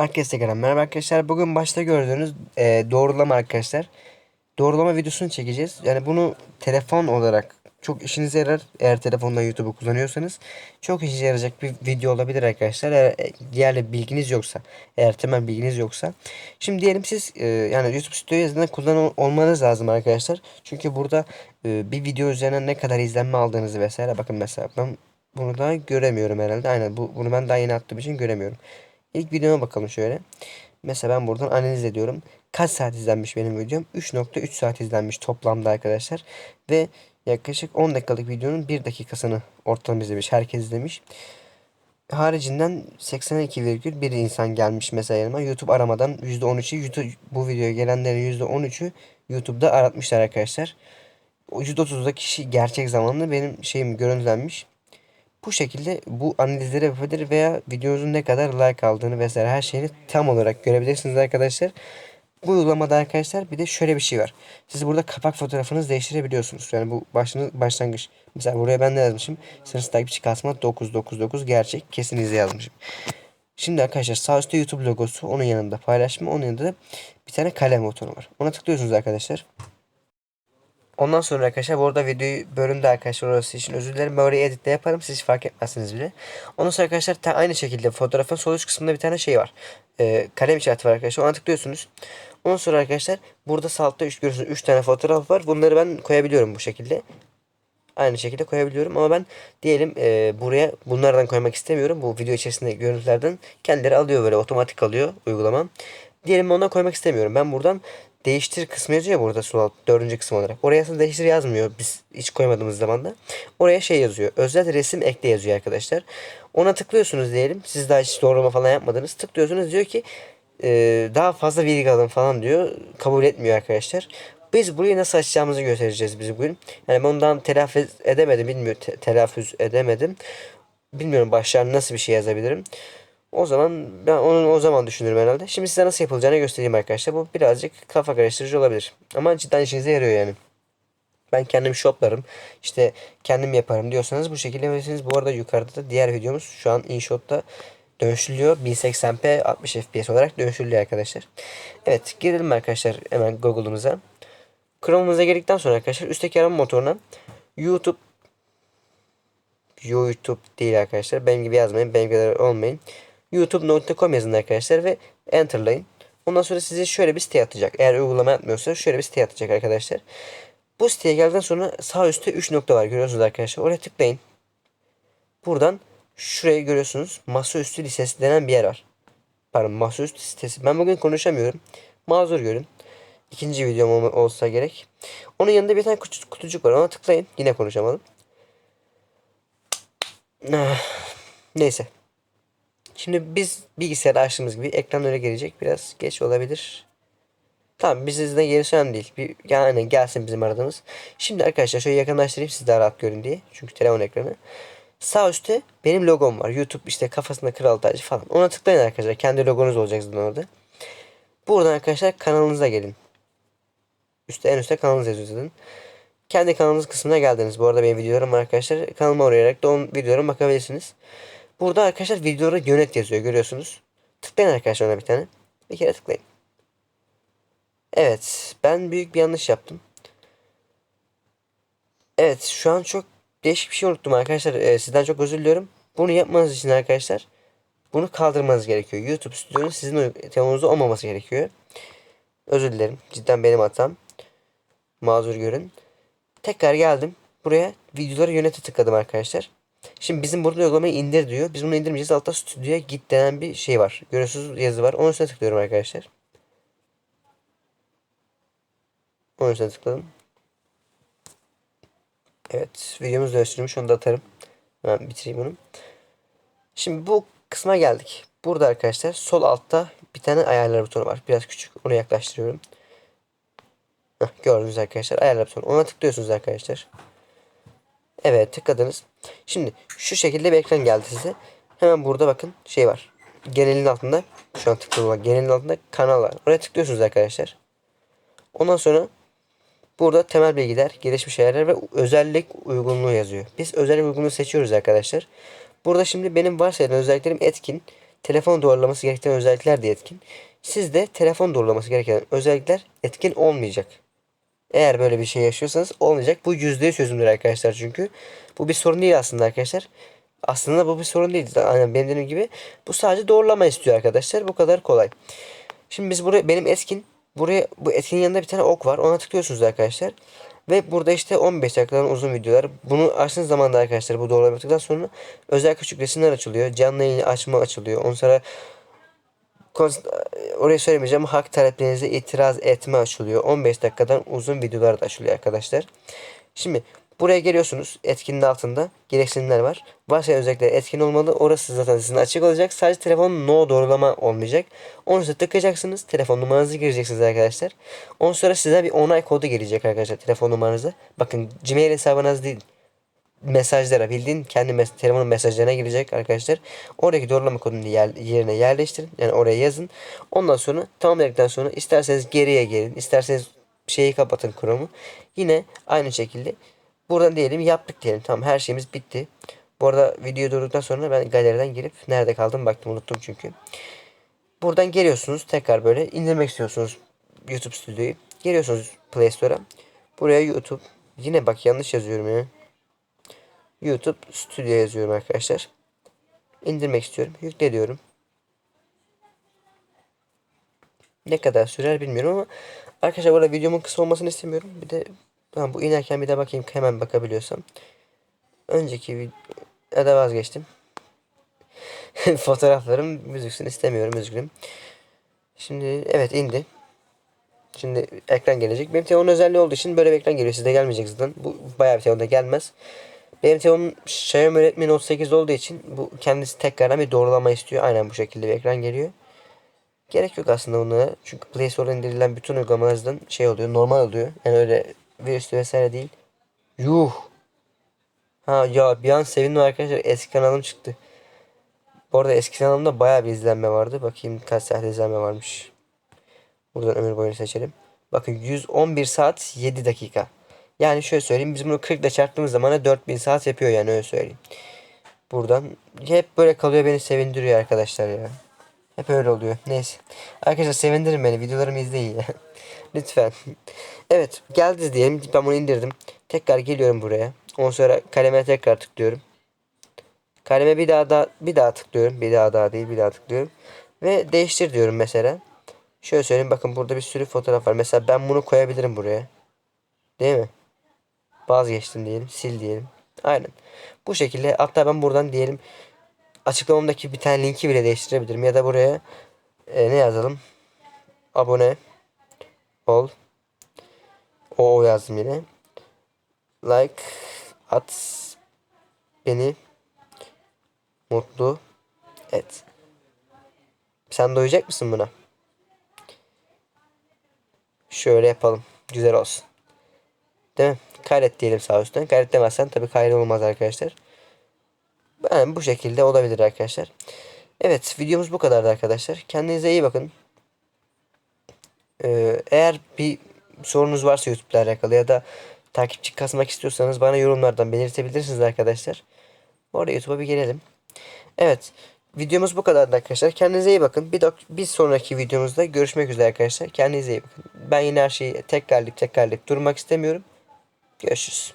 Herkese selam. Merhaba arkadaşlar. Bugün başta gördüğünüz e, doğrulama arkadaşlar. Doğrulama videosunu çekeceğiz. Yani bunu telefon olarak çok işinize yarar. Eğer telefondan YouTube'u kullanıyorsanız çok işinize yarayacak bir video olabilir arkadaşlar. Eğer e, diğer bilginiz yoksa, eğer temel bilginiz yoksa. Şimdi diyelim siz e, yani YouTube Studio yazılımını kullan lazım arkadaşlar. Çünkü burada e, bir video üzerine ne kadar izlenme aldığınızı vesaire bakın mesela ben bunu daha göremiyorum herhalde. Aynen bu, bunu ben daha yeni attığım için göremiyorum. İlk videoma bakalım şöyle. Mesela ben buradan analiz ediyorum. Kaç saat izlenmiş benim videom? 3.3 saat izlenmiş toplamda arkadaşlar. Ve yaklaşık 10 dakikalık videonun 1 dakikasını ortalama izlemiş. Herkes izlemiş. Haricinden 82,1 insan gelmiş mesela yanıma. YouTube aramadan %13'ü YouTube bu videoya gelenlerin %13'ü YouTube'da aratmışlar arkadaşlar. O %30'da kişi gerçek zamanlı benim şeyim görüntülenmiş. Bu şekilde bu analizleri yapabilir veya videonuzun ne kadar like aldığını vesaire her şeyini tam olarak görebilirsiniz arkadaşlar. Bu uygulamada arkadaşlar bir de şöyle bir şey var. Siz burada kapak fotoğrafınızı değiştirebiliyorsunuz. Yani bu başını, başlangıç. Mesela buraya ben ne yazmışım? Sınırsız takipçi kasma 999 gerçek kesin izle yazmışım. Şimdi arkadaşlar sağ üstte YouTube logosu onun yanında paylaşma onun yanında da bir tane kalem butonu var. Ona tıklıyorsunuz arkadaşlar. Ondan sonra arkadaşlar bu arada videoyu bölümde arkadaşlar orası için özür dilerim. Ben editle yaparım. Siz fark etmezsiniz bile. Ondan sonra arkadaşlar aynı şekilde fotoğrafın sol üst kısmında bir tane şey var. Ee, kalem işareti var arkadaşlar. Ona tıklıyorsunuz. Ondan sonra arkadaşlar burada sağ altta 3 görüyorsunuz 3 tane fotoğraf var. Bunları ben koyabiliyorum bu şekilde. Aynı şekilde koyabiliyorum ama ben diyelim e, buraya bunlardan koymak istemiyorum. Bu video içerisinde görüntülerden kendileri alıyor böyle otomatik alıyor uygulama. Diyelim ona koymak istemiyorum. Ben buradan değiştir kısmı yazıyor ya burada sol alt dördüncü kısım olarak. Oraya aslında değiştir yazmıyor biz hiç koymadığımız zaman da. Oraya şey yazıyor. Özel resim ekle yazıyor arkadaşlar. Ona tıklıyorsunuz diyelim. Siz daha hiç doğrulama falan yapmadınız. Tıklıyorsunuz diyor ki e, daha fazla bilgi alın falan diyor. Kabul etmiyor arkadaşlar. Biz burayı nasıl açacağımızı göstereceğiz biz bugün. Yani bundan telaffuz edemedim bilmiyorum. Te- telaffuz edemedim. Bilmiyorum başlarına nasıl bir şey yazabilirim. O zaman ben onun o zaman düşünürüm herhalde. Şimdi size nasıl yapılacağını göstereyim arkadaşlar. Bu birazcık kafa karıştırıcı olabilir. Ama cidden işinize yarıyor yani. Ben kendim shoplarım. işte kendim yaparım diyorsanız bu şekilde yapabilirsiniz. Bu arada yukarıda da diğer videomuz şu an InShot'ta dönüştürülüyor. 1080p 60 fps olarak dönüştürülüyor arkadaşlar. Evet girelim arkadaşlar hemen Google'ımıza. Chrome'umuza girdikten sonra arkadaşlar üstteki arama motoruna YouTube YouTube değil arkadaşlar. Benim gibi yazmayın. Benim kadar olmayın. youtube.com yazın arkadaşlar ve enterlayın. Ondan sonra size şöyle bir site atacak. Eğer uygulama yapmıyorsa şöyle bir site atacak arkadaşlar. Bu siteye geldikten sonra sağ üstte 3 nokta var görüyorsunuz arkadaşlar. Oraya tıklayın. Buradan şurayı görüyorsunuz. Masaüstü lisesi denen bir yer var. Pardon masaüstü sitesi. Ben bugün konuşamıyorum. Mazur görün. İkinci videom olsa gerek. Onun yanında bir tane kutu- kutucuk var. Ona tıklayın. Yine konuşamadım. Ah, Neyse. Şimdi biz bilgisayarı açtığımız gibi ekran öyle gelecek. Biraz geç olabilir. Tamam biz sizden gerisi önemli değil. Bir, yani gelsin bizim aradığımız. Şimdi arkadaşlar şöyle yakınlaştırayım siz daha rahat görün diye. Çünkü telefon ekranı. Sağ üstte benim logom var. YouTube işte kafasında kral tacı falan. Ona tıklayın arkadaşlar. Kendi logonuz olacak zaten orada. Buradan arkadaşlar kanalınıza gelin. Üstte en üstte kanalınız yazıyor zaten. Kendi kanalınız kısmına geldiniz. Bu arada benim videolarım arkadaşlar. Kanalıma uğrayarak da onun videolarıma bakabilirsiniz. Burada arkadaşlar videoları yönet yazıyor görüyorsunuz. Tıklayın arkadaşlar ona bir tane. Bir kere tıklayın. Evet ben büyük bir yanlış yaptım. Evet şu an çok değişik bir şey unuttum arkadaşlar. Ee, sizden çok özür diliyorum. Bunu yapmanız için arkadaşlar bunu kaldırmanız gerekiyor. YouTube Studio'nun sizin telefonunuzda olmaması gerekiyor. Özür dilerim. Cidden benim hatam. Mazur görün. Tekrar geldim. Buraya videoları yönete tıkladım arkadaşlar. Şimdi bizim burada uygulamayı indir diyor. Biz bunu indirmeyeceğiz. Altta stüdyoya git denen bir şey var. Görüyorsunuz yazı var. Onun üstüne tıklıyorum arkadaşlar. Onun üstüne tıkladım. Evet. Videomuz dönüştürülmüş. Onu da atarım. Hemen bitireyim bunu. Şimdi bu kısma geldik. Burada arkadaşlar sol altta bir tane ayarlar butonu var. Biraz küçük. Onu yaklaştırıyorum. Heh, gördünüz arkadaşlar. Ayarlar butonu. Ona tıklıyorsunuz arkadaşlar. Evet tıkladınız. Şimdi şu şekilde bir ekran geldi size. Hemen burada bakın şey var. Genelin altında şu an tıkladım. Genelin altında kanal var. Oraya tıklıyorsunuz arkadaşlar. Ondan sonra burada temel bilgiler, gelişmiş ayarlar ve özellik uygunluğu yazıyor. Biz özellik uygunluğu seçiyoruz arkadaşlar. Burada şimdi benim varsayılan özelliklerim etkin. telefon doğrulaması gereken özellikler de etkin. Sizde telefon doğrulaması gereken özellikler etkin olmayacak. Eğer böyle bir şey yaşıyorsanız olmayacak. Bu %100 çözümdür arkadaşlar çünkü. Bu bir sorun değil aslında arkadaşlar. Aslında bu bir sorun değil. Aynen benim dediğim gibi bu sadece doğrulama istiyor arkadaşlar. Bu kadar kolay. Şimdi biz buraya benim etkin buraya bu etkinin yanında bir tane ok var. Ona tıklıyorsunuz arkadaşlar. Ve burada işte 15 dakikadan uzun videolar. Bunu açtığınız zaman da arkadaşlar bu doğrulama yaptıktan sonra özel küçük resimler açılıyor. Canlı yayın açma açılıyor. Ondan sonra oraya söylemeyeceğim hak taleplerinize itiraz etme açılıyor. 15 dakikadan uzun videolar da açılıyor arkadaşlar. Şimdi buraya geliyorsunuz. Etkinin altında gereksinimler var. Varsa özellikle etkin olmalı. Orası zaten sizin açık olacak. Sadece telefonun no doğrulama olmayacak. Onu size tıklayacaksınız. Telefon numaranızı gireceksiniz arkadaşlar. Ondan sonra size bir onay kodu gelecek arkadaşlar telefon numaranıza. Bakın Gmail hesabınız değil mesajlara bildiğin kendi mes telefonun mesajlarına girecek arkadaşlar. Oradaki doğrulama kodunu yer yerine yerleştirin. Yani oraya yazın. Ondan sonra tamamladıktan sonra isterseniz geriye gelin. isterseniz şeyi kapatın Chrome'u. Yine aynı şekilde buradan diyelim yaptık diyelim. Tamam her şeyimiz bitti. Bu arada video durduktan sonra ben galeriden girip nerede kaldım baktım unuttum çünkü. Buradan geliyorsunuz tekrar böyle indirmek istiyorsunuz YouTube Studio'yu. Geliyorsunuz Play Store'a. Buraya YouTube. Yine bak yanlış yazıyorum ya. YouTube Studio yazıyorum arkadaşlar. İndirmek istiyorum. Yükle diyorum. Ne kadar sürer bilmiyorum ama arkadaşlar burada videomun kısa olmasını istemiyorum. Bir de tamam bu inerken bir de bakayım hemen bakabiliyorsam. Önceki videoda da vazgeçtim. Fotoğraflarım gözüksün istemiyorum üzgünüm. Şimdi evet indi. Şimdi ekran gelecek. Benim telefonun özelliği olduğu için böyle bir ekran geliyor. Sizde gelmeyecek zaten. Bu bayağı bir telefonda gelmez. Benim telefonum Xiaomi Redmi Note 8 olduğu için bu kendisi tekrardan bir doğrulama istiyor. Aynen bu şekilde bir ekran geliyor. Gerek yok aslında buna. Çünkü Play Store'dan indirilen bütün uygulamalardan şey oluyor. Normal oluyor. Yani öyle virüslü vesaire değil. Yuh. Ha ya bir an sevindim arkadaşlar. Eski kanalım çıktı. Bu arada eski kanalımda bayağı bir izlenme vardı. Bakayım kaç saat izlenme varmış. Buradan ömür boyunu seçelim. Bakın 111 saat 7 dakika. Yani şöyle söyleyeyim biz bunu 40 ile çarptığımız zaman da 4000 saat yapıyor yani öyle söyleyeyim. Buradan hep böyle kalıyor beni sevindiriyor arkadaşlar ya. Hep öyle oluyor. Neyse. Arkadaşlar sevindirin beni. Videolarımı izleyin ya. Lütfen. Evet. Geldi diyelim. Ben bunu indirdim. Tekrar geliyorum buraya. Ondan sonra kaleme tekrar tıklıyorum. Kaleme bir daha da bir daha tıklıyorum. Bir daha daha değil bir daha tıklıyorum. Ve değiştir diyorum mesela. Şöyle söyleyeyim bakın burada bir sürü fotoğraf var. Mesela ben bunu koyabilirim buraya. Değil mi? Vazgeçtim diyelim. Sil diyelim. Aynen. Bu şekilde hatta ben buradan diyelim açıklamamdaki bir tane linki bile değiştirebilirim. Ya da buraya e, ne yazalım? Abone ol. O, o yazdım yine. Like at beni mutlu et. Sen doyacak mısın buna? Şöyle yapalım. Güzel olsun. Değil mi? Kaydet diyelim sağ üstten. Kaydet demezsen tabii kaydet olmaz arkadaşlar. Yani bu şekilde olabilir arkadaşlar. Evet videomuz bu kadardı arkadaşlar. Kendinize iyi bakın. Ee, eğer bir sorunuz varsa YouTube ile alakalı ya da takipçi kasmak istiyorsanız bana yorumlardan belirtebilirsiniz arkadaşlar. Bu arada YouTube'a bir gelelim. Evet. Videomuz bu kadardı arkadaşlar. Kendinize iyi bakın. Bir, bir sonraki videomuzda görüşmek üzere arkadaşlar. Kendinize iyi bakın. Ben yine her şeyi tekrarlayıp tekrarlayıp durmak istemiyorum. Görüşürüz.